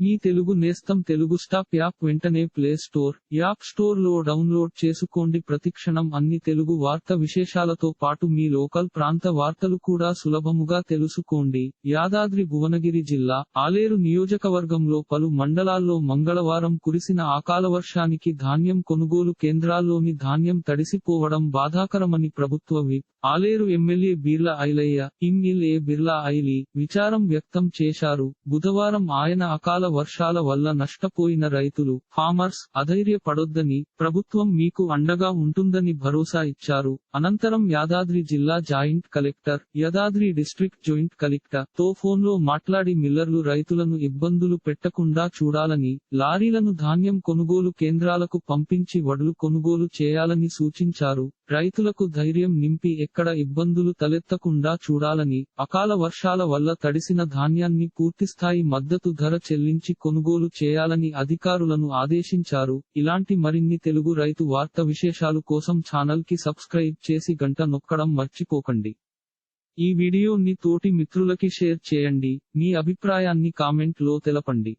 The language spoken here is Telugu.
మీ తెలుగు నేస్తం తెలుగు స్టాప్ యాప్ వెంటనే ప్లే స్టోర్ యాప్ స్టోర్లో డౌన్లోడ్ చేసుకోండి. ప్రతిక్షణం అన్ని తెలుగు వార్త విశేషాలతో పాటు మీ లోకల్ ప్రాంత వార్తలు కూడా సులభముగా తెలుసుకోండి. యాదాద్రి భువనగిరి జిల్లా ఆలేరు నియోజకవర్గంలో పలు మండలాల్లో మంగళవారం కురిసిన అకాల వర్షానికి ధాన్యం కొనుగోలు కేంద్రాల్లోని ధాన్యం తడిసిపోవడం బాధాకరమని ప్రభుత్వ whip Aleru MLA Beerla Ailaiah MLA Birla Aili విచారం వ్యక్తం చేశారు. బుధవారం ఆయన అకాల వర్షాల వల్ల నష్టపోయిన రైతులు ఫార్మర్స్ అధైర్యపడొద్దని ప్రభుత్వం మీకు అండగా ఉంటుందని భరోసా ఇచ్చారు. అనంతరం యాదాద్రి జిల్లా joint collector Yadadri district joint కలెక్టర్తో ఫోన్లో మాట్లాడి మిల్లర్లు రైతులను ఇబ్బందులు పెట్టకుండా చూడాలని లారీలను ధాన్యం కొనుగోలు కేంద్రాలకు పంపించి వడ్లు కొనుగోలు చేయాలని సూచించారు. రైతులకు ధైర్యం నింపి ఎక్కడ ఇబ్బందులు తలెత్తకుండా చూడాలని అకాల వర్షాల వల్ల తడిసిన ధాన్యాన్ని పూర్తిస్థాయి మద్దతు ధర చెల్లించి కొనుగోలు చేయాలని అధికారులను ఆదేశించారు. ఇలాంటి మరిన్ని తెలుగు రైతు వార్త విశేషాలు కోసం ఛానల్కి సబ్స్క్రైబ్ చేసి గంట నొక్కడం మర్చిపోకండి. ఈ వీడియోని తోటి మిత్రులకి షేర్ చేయండి. మీ అభిప్రాయాన్ని కామెంట్లో తెలపండి.